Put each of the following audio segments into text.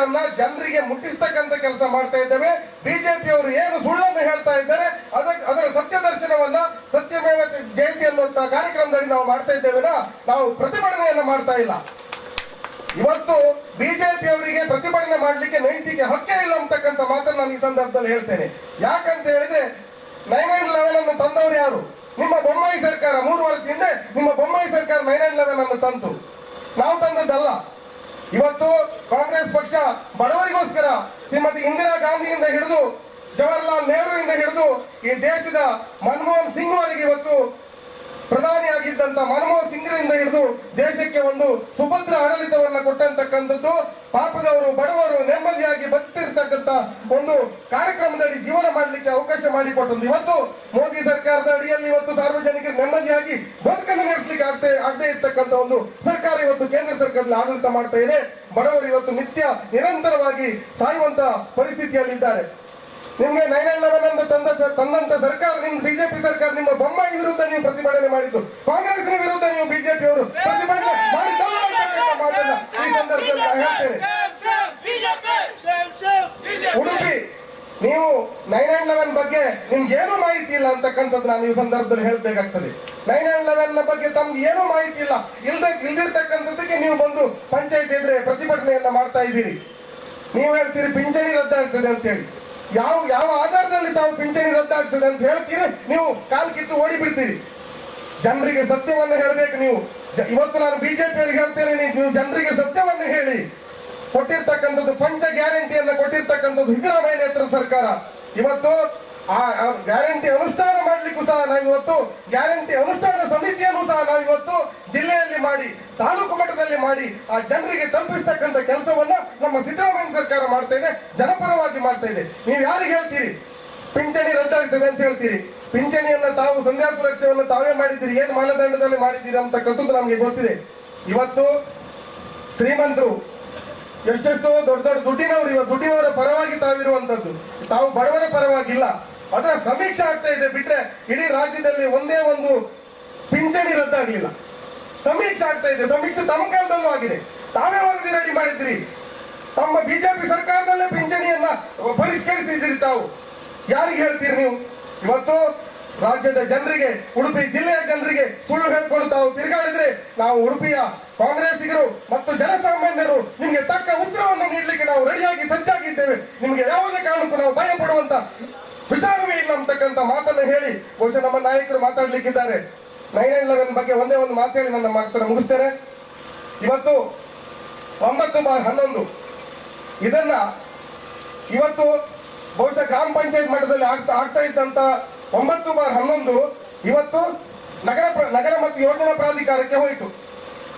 ವಿಚಾರಗಳನ್ನ ಜನರಿಗೆ ಮುಟ್ಟಿಸ್ತಕ್ಕಂಥ ಕೆಲಸ ಮಾಡ್ತಾ ಇದ್ದೇವೆ. ಬಿಜೆಪಿ ಅವರು ಏನು ಸುಳ್ಳನ್ನು ಹೇಳ್ತಾ ಇದ್ದಾರೆ ಅದಕ್ಕೆ ಅದರ ಸತ್ಯ ದರ್ಶನವನ್ನ ಸತ್ಯಮೇವ ಜಯಂತಿ ಅನ್ನುವಂತಹ ಕಾರ್ಯಕ್ರಮದಲ್ಲಿ ನಾವು ಮಾಡ್ತಾ ಇದ್ದೇವೆ ನಾವು ಪ್ರತಿಭಟನೆಯನ್ನ ಮಾಡ್ತಾ ಇಲ್ಲ. ಇವತ್ತು ಬಿಜೆಪಿ ಅವರಿಗೆ ಪ್ರತಿಭಟನೆ ಮಾಡಲಿಕ್ಕೆ ನೈತಿಕ ಹಕ್ಕೇ ಇಲ್ಲ ಅಂತಕ್ಕಂಥ ಮಾತನ್ನು ನಾನು ಈ ಸಂದರ್ಭದಲ್ಲಿ ಹೇಳ್ತೇನೆ. ಯಾಕಂತ ಹೇಳಿದ್ರೆ ನೈನ್ ನೈನ್ ಲೆವೆನ್ ಅನ್ನು ತಂದವರು ಯಾರು? ನಿಮ್ಮ ಬೊಮ್ಮಾಯಿ ಸರ್ಕಾರ ಮೂರು ವರ್ಷ ನಿಮ್ಮ ಬೊಮ್ಮಾಯಿ ಸರ್ಕಾರ ನೈನ್ ನೈನ್ ಲೆವೆನ್ ಅನ್ನು ತಂತು. ನಾವು ತಂದದ್ದಲ್ಲ. ಇವತ್ತು ಕಾಂಗ್ರೆಸ್ ಪಕ್ಷ ಬಡವರಿಗೋಸ್ಕರ ಶ್ರೀಮತಿ ಇಂದಿರಾ ಗಾಂಧಿಯಿಂದ ಹಿಡಿದು ಜವಾಹರ್ಲಾಲ್ ಇಂದ ಹಿಡಿದು ಈ ದೇಶದ ಮನಮೋಹನ್ ಸಿಂಗ್ ಅವರಿಗೆ ಇವತ್ತು ಪ್ರಧಾನಿಯಾಗಿದ್ದಂತ ಮನಮೋಹನ್ ಸಿಂಗ್ ಸಿಂಗ್ರಿಂದ ಹಿಡಿದು ದೇಶಕ್ಕೆ ಒಂದು ಸುಭದ್ರ ಆಡಳಿತವನ್ನ ಕೊಟ್ಟಂತಕ್ಕಂಥದ್ದು ಪಾಪದವರು, ಬಡವರು ನೆಮ್ಮದಿಯಾಗಿ ಬದುಕ್ತಿರ್ತಕ್ಕಂಥ ಒಂದು ಕಾರ್ಯಕ್ರಮದಲ್ಲಿ ಜೀವನ ಮಾಡಲಿಕ್ಕೆ ಅವಕಾಶ ಮಾಡಿಕೊಟ್ಟದ್ದು ಇವತ್ತು ಮೋದಿ ಸರ್ಕಾರದ ಅಡಿಯಲ್ಲಿ ಇವತ್ತು ಸಾರ್ವಜನಿಕರು ನೆಮ್ಮದಿಯಾಗಿ ಬದುಕನ್ನು ನಡೆಸಲಿಕ್ಕೆ ಆಗದೆ ಆಗದೆ ಇರ್ತಕ್ಕಂಥ ಒಂದು ಕೇಂದ್ರ ಸರ್ಕಾರದಲ್ಲಿ ಆಡಳಿತ ಮಾಡ್ತಾ ಇದೆ. ಬಡವರು ಇವತ್ತು ನಿತ್ಯ ನಿರಂತರವಾಗಿ ಸಾಯುವಂತ ಪರಿಸ್ಥಿತಿಯಲ್ಲಿದ್ದಾರೆ. ನಿಮ್ಗೆ ನೈನ್ ಲೆವೆನ್ ತಂದ ತಂದಂತ ಸರ್ಕಾರ, ನಿಮ್ ಬಿಜೆಪಿ ಸರ್ಕಾರ ನಿಮ್ಮ ಬೊಮ್ಮಾಯಿ ವಿರುದ್ಧ ನೀವು ಪ್ರತಿಭಟನೆ ಮಾಡಿದ್ದು. ಕಾಂಗ್ರೆಸ್ ವಿರುದ್ಧ ನೀವು ಬಿಜೆಪಿ ಅವರು ಉಡುಪಿ, ನೀವು ನೈನ್ ಲೆವೆನ್ ಬಗ್ಗೆ ನಿಮ್ಗೆ ಏನು ಮಾಹಿತಿ ಇಲ್ಲ ಅಂತಕ್ಕಂಥದ್ದು ನಾನು ಈ ಸಂದರ್ಭದಲ್ಲಿ ಹೇಳ್ಬೇಕಾಗ್ತದೆ. ನೈನ್ ಆ್ಯಂಡ್ ಲೆವೆನ್ ಬಗ್ಗೆ ತಮ್ಗೆ ಏನೂ ಮಾಹಿತಿ ಇಲ್ಲ. ಇಲ್ದ, ಇಲ್ದಿರ್ತಕ್ಕಂಥದ್ದಕ್ಕೆ ನೀವು ಬಂದು ಪಂಚಾಯತ್ ಎದುರೆ ಪ್ರತಿಭಟನೆಯನ್ನ ಮಾಡ್ತಾ ಇದ್ದೀರಿ. ನೀವು ಹೇಳ್ತೀರಿ ಪಿಂಚಣಿ ರದ್ದಾಗ್ತದೆ ಅಂತ ಹೇಳಿ ಯಾವ ಯಾವ ಆಧಾರದಲ್ಲಿ ತಾವು ಪಿಂಚಣಿ ರದ್ದಾಗ್ತದೆ ಅಂತ ಹೇಳ್ತೀರಿ? ನೀವು ಕಾಲ್ ಕಿತ್ತು ಓಡಿ ಬಿಡ್ತೀರಿ ಜನರಿಗೆ ಸತ್ಯವನ್ನು ಹೇಳಬೇಕು ನೀವು. ಇವತ್ತು ನಾನು ಬಿಜೆಪಿ ಅವರಿಗೆ ಹೇಳ್ತೇನೆ ನೀವು ಜನರಿಗೆ ಸತ್ಯವನ್ನು ಹೇಳಿ. ಕೊಟ್ಟಿರ್ತಕ್ಕಂಥದ್ದು ಪಂಚ ಗ್ಯಾರಂಟಿಯನ್ನ ಕೊಟ್ಟಿರ್ತಕ್ಕಂಥದ್ದು ಸಿದ್ದರಾಮಯ್ಯ ನೇತೃತ್ವದ ಸರ್ಕಾರ. ಇವತ್ತು ಆ ಗ್ಯಾರಂಟಿ ಅನುಷ್ಠಾನ ಮಾಡಲಿಕ್ಕೂ ಸಹ ನಾವಿವತ್ತು ಗ್ಯಾರಂಟಿ ಅನುಷ್ಠಾನ ಸಮಿತಿಯನ್ನು ಸಹ ನಾವಿವತ್ತು ಜಿಲ್ಲೆಯಲ್ಲಿ ಮಾಡಿ, ತಾಲೂಕು ಮಟ್ಟದಲ್ಲಿ ಮಾಡಿ, ಆ ಜನರಿಗೆ ತಲುಪಿಸ್ತಕ್ಕಂಥ ಕೆಲಸವನ್ನ ನಮ್ಮ ಸಿದ್ದರಾಮಯ್ಯ ಸರ್ಕಾರ ಮಾಡ್ತಾ ಇದೆ, ಜನಪರವಾಗಿ ಮಾಡ್ತಾ ಇದೆ. ನೀವು ಯಾರಿಗೆ ಹೇಳ್ತೀರಿ? ಪಿಂಚಣಿ ರದ್ದಾಗ್ತದೆ ಅಂತ ಹೇಳ್ತೀರಿ. ಪಿಂಚಣಿಯನ್ನ ತಾವು ಸಂಧ್ಯಾ ಸುರಕ್ಷೆಯನ್ನು ತಾವೇ ಮಾಡಿದ್ದೀರಿ, ಏನು ಮಾನದಂಡದಲ್ಲಿ ಮಾಡಿದ್ದೀರಿ ಅಂತಕ್ಕಂಥದ್ದು ನಮಗೆ ಗೊತ್ತಿದೆ. ಇವತ್ತು ಶ್ರೀಮಂತರು, ಎಷ್ಟೆಷ್ಟೋ ದೊಡ್ಡ ದೊಡ್ಡ ದುಡ್ಡಿನವರು ಇವತ್ತು ದುಡ್ಡಿನವರ ಪರವಾಗಿ ತಾವಿರುವಂತದ್ದು ತಾವು ಬಡವರ ಪರವಾಗಿಲ್ಲ. ಅದರ ಸಮೀಕ್ಷೆ ಆಗ್ತಾ ಇದೆ ಬಿಟ್ರೆ ಇಡೀ ರಾಜ್ಯದಲ್ಲಿ ಒಂದೇ ಒಂದು ಪಿಂಚಣಿ ರದ್ದಾಗಲಿಲ್ಲ. ಸಮೀಕ್ಷೆ ಆಗ್ತಾ ಇದೆ. ಸಮೀಕ್ಷೆ ತಮ್ಮ ಕಾಲದಲ್ಲೂ ಆಗಿದೆ. ತಾವೇ ವರದಿ ರೆಡಿ ಮಾಡಿದ್ರಿ. ತಮ್ಮ ಬಿಜೆಪಿ ಸರ್ಕಾರದಲ್ಲೇ ಪಿಂಚಣಿಯನ್ನ ಪರಿಷ್ಕರಿಸಿದ್ದೀರಿ ತಾವು. ಯಾರಿಗೆ ಹೇಳ್ತೀರಿ ನೀವು? ಇವತ್ತು ರಾಜ್ಯದ ಜನರಿಗೆ, ಉಡುಪಿ ಜಿಲ್ಲೆಯ ಜನರಿಗೆ ಸುಳ್ಳು ಹೇಳ್ಕೊಂಡು ತಾವು ತಿರುಗಾಡಿದ್ರೆ ನಾವು ಉಡುಪಿಯ ಕಾಂಗ್ರೆಸ್ಸಿಗರು ಮತ್ತು ಜನಸಾಮಾನ್ಯರು ನಿಮಗೆ ತಕ್ಕ ಉತ್ತರವನ್ನು ನೀಡಲಿಕ್ಕೆ ನಾವು ರೆಡಿಯಾಗಿ ಸಜ್ಜಾಗಿದ್ದೇವೆ. ನಿಮಗೆ ಯಾವುದೇ ಕಾರಣಕ್ಕೂ ನಾವು ಭಯ ಪಡುವಂತ ವಿಚಾರವೇ ಇಲ್ಲ ಅಂತಕ್ಕಂಥ ಮಾತನ್ನು ಹೇಳಿ ಬಹುಶಃ ನಮ್ಮ ನಾಯಕರು ಮಾತಾಡ್ಲಿಕ್ಕಿದ್ದಾರೆ. ನೈನ್ ನೈನ್ ಲೆವೆನ್ ಬಗ್ಗೆ ಒಂದೇ ಒಂದು ಮಾತು ಹೇಳಿ ನನ್ನ ಮಾತನ್ನು ಮುಗಿಸ್ತೇನೆ. ಇವತ್ತು ಒಂಬತ್ತು ಬಾರ್ ಹನ್ನೊಂದು. ಇದನ್ನ ಇವತ್ತು ಬಹುಶಃ ಗ್ರಾಮ ಪಂಚಾಯತ್ ಮಟ್ಟದಲ್ಲಿ ಆಗ್ತಾ ಆಗ್ತಾ ಇದ್ದಂತ ಒಂಬತ್ತು ಬಾರ್ ಹನ್ನೊಂದು ಇವತ್ತು ನಗರ ನಗರ ಮತ್ತು ಯೋಜನಾ ಪ್ರಾಧಿಕಾರಕ್ಕೆ ಹೋಯಿತು.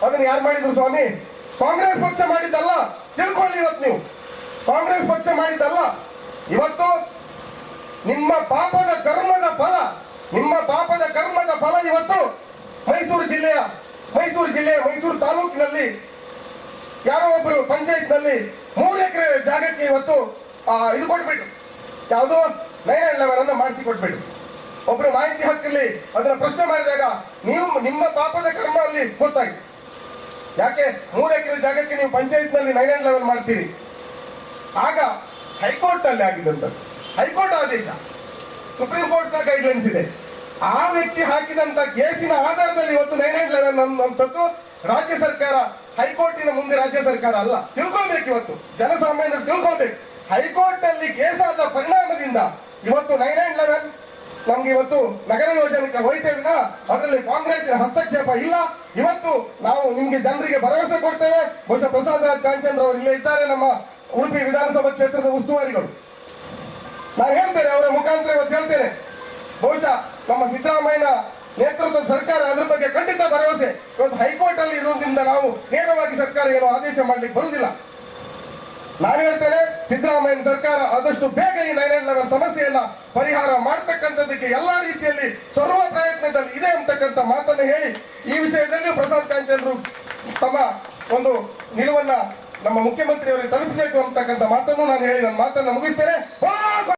ಅದನ್ನು ಯಾರು ಮಾಡಿದ್ರು ಸ್ವಾಮಿ? ಕಾಂಗ್ರೆಸ್ ಪಕ್ಷ ಮಾಡಿದ್ದಲ್ಲ. ತಿಳ್ಕೊಳ್ಳಿ ಇವತ್ತು ನೀವು. ಕಾಂಗ್ರೆಸ್ ಪಕ್ಷ ಮಾಡಿದ್ದಲ್ಲ. ಇವತ್ತು ನಿಮ್ಮ ಪಾಪದ ಕರ್ಮದ ಫಲ, ನಿಮ್ಮ ಪಾಪದ ಕರ್ಮದ ಫಲ ಇವತ್ತು ಮೈಸೂರು ಜಿಲ್ಲೆಯ ಮೈಸೂರು ಜಿಲ್ಲೆಯ ಮೈಸೂರು ತಾಲೂಕಿನಲ್ಲಿ, ಯಾರೋ ಒಬ್ಬರು ಪಂಚಾಯತ್ನಲ್ಲಿ ಮೂರು ಎಕರೆ ಜಾಗಕ್ಕೆ ಇವತ್ತು ಇದು ಕೊಟ್ಬಿಟ್ಟು ಯಾವುದು? ನೈನ್ ಲೆವೆನ್ ಅನ್ನ ಮಾಡಿಸಿ ಕೊಟ್ಬಿಟ್ಟು ಒಬ್ರು ಮಾಹಿತಿ ಹಕ್ಕಲ್ಲಿ ಅದನ್ನ ಪ್ರಶ್ನೆ ಮಾಡಿದಾಗ ನೀವು ನಿಮ್ಮ ಪಾಪದ ಕರ್ಮ ಅಲ್ಲಿ ಗೊತ್ತಾಗಿ ಯಾಕೆ? ಮೂರು ಎಕರೆ ಜಾಗಕ್ಕೆ ನೀವು ಪಂಚಾಯತ್ನಲ್ಲಿ ನೈನ್ ಲೆವೆಲ್ ಮಾಡ್ತೀರಿ. ಆಗ ಹೈಕೋರ್ಟ್ ಅಲ್ಲಿ ಆಗಿದ್ದಂಥದ್ದು ಹೈಕೋರ್ಟ್ ಆದೇಶ. ಸುಪ್ರೀಂ ಕೋರ್ಟ್ ಸಹ ಗೈಡ್ಲೈನ್ಸ್ ಇದೆ. ಆ ವ್ಯಕ್ತಿ ಹಾಕಿದಂತ ಕೇಸಿನ ಆಧಾರದಲ್ಲಿ ಇವತ್ತು ನೈನ್ ಏಟ್ ಲೆವೆನ್ ಅನ್ನುವಂಥದ್ದು ರಾಜ್ಯ ಸರ್ಕಾರ, ಹೈಕೋರ್ಟಿನ ಮುಂದೆ ರಾಜ್ಯ ಸರ್ಕಾರ ಅಲ್ಲ, ತಿಳ್ಕೊಳ್ಬೇಕು ಇವತ್ತು. ಜನಸಾಮಾನ್ಯರು ತಿಳ್ಕೊಳ್ಬೇಕು. ಹೈಕೋರ್ಟ್ನಲ್ಲಿ ಕೇಸಾದ ಪರಿಣಾಮದಿಂದ ಇವತ್ತು ನೈನ್ ಏಟ್ ಲೆವೆನ್ ನಮ್ಗೆ ಇವತ್ತು ನಗರ ಯೋಜನೆಗೆ ಹೋಯ್ತೇವಿನ ಅದರಲ್ಲಿ ಕಾಂಗ್ರೆಸ್ನ ಹಸ್ತಕ್ಷೇಪ ಇಲ್ಲ. ಇವತ್ತು ನಾವು ನಿಮ್ಗೆ ಜನರಿಗೆ ಭರವಸೆ ಕೊಡ್ತೇವೆ. ಬಹುಶಃ ಪ್ರಸಾದ್ ರಾಜ್ ಕಾಂಚಂದ್ರ ಅವರು ಇಲ್ಲೇ ಇದ್ದಾರೆ ನಮ್ಮ ಉಡುಪಿ ವಿಧಾನಸಭಾ ಕ್ಷೇತ್ರದ ಉಸ್ತುವಾರಿಗಳು. ನಾನು ಹೇಳ್ತೇನೆ, ಅವರ ಮುಖಾಂತರ ಇವತ್ತು ಹೇಳ್ತೇನೆ. ಬಹುಶಃ ನಮ್ಮ ಸಿದ್ದರಾಮಯ್ಯನ ನೇತೃತ್ವದ ಸರ್ಕಾರ ಅದ್ರ ಬಗ್ಗೆ ಖಂಡಿತ ಭರವಸೆ. ಇವತ್ತು ಹೈಕೋರ್ಟ್ ಅಲ್ಲಿ ಇರುವುದರಿಂದ ನಾವು ನೇರವಾಗಿ ಸರ್ಕಾರ ಏನು ಆದೇಶ ಮಾಡ್ಲಿಕ್ಕೆ ಬರುವುದಿಲ್ಲ. ನಾನು ಹೇಳ್ತೇನೆ, ಸಿದ್ದರಾಮಯ್ಯನ ಸರ್ಕಾರ ಆದಷ್ಟು ಬೇಗ ಈ ನೈನ್ ಲೆವೆನ್ ಸಮಸ್ಯೆಯನ್ನ ಪರಿಹಾರ ಮಾಡ್ತಕ್ಕಂಥದ್ದಕ್ಕೆ ಎಲ್ಲಾ ರೀತಿಯಲ್ಲಿ ಸರ್ವ ಪ್ರಯತ್ನದಲ್ಲಿ ಇದೆ ಅಂತಕ್ಕಂಥ ಮಾತನ್ನು ಹೇಳಿ, ಈ ವಿಷಯದಲ್ಲಿ ಪ್ರಸಾದ್ ಕಾಂಚನ್ರು ತಮ್ಮ ಒಂದು ನಿಲುವನ್ನ ನಮ್ಮ ಮುಖ್ಯಮಂತ್ರಿಯವರಿಗೆ ತಲುಪಬೇಕು ಅಂತಕ್ಕಂಥ ಮಾತನ್ನು ನಾನು ಹೇಳಿ ನನ್ನ ಮಾತನ್ನು ಮುಗಿಸ್ತೇನೆ.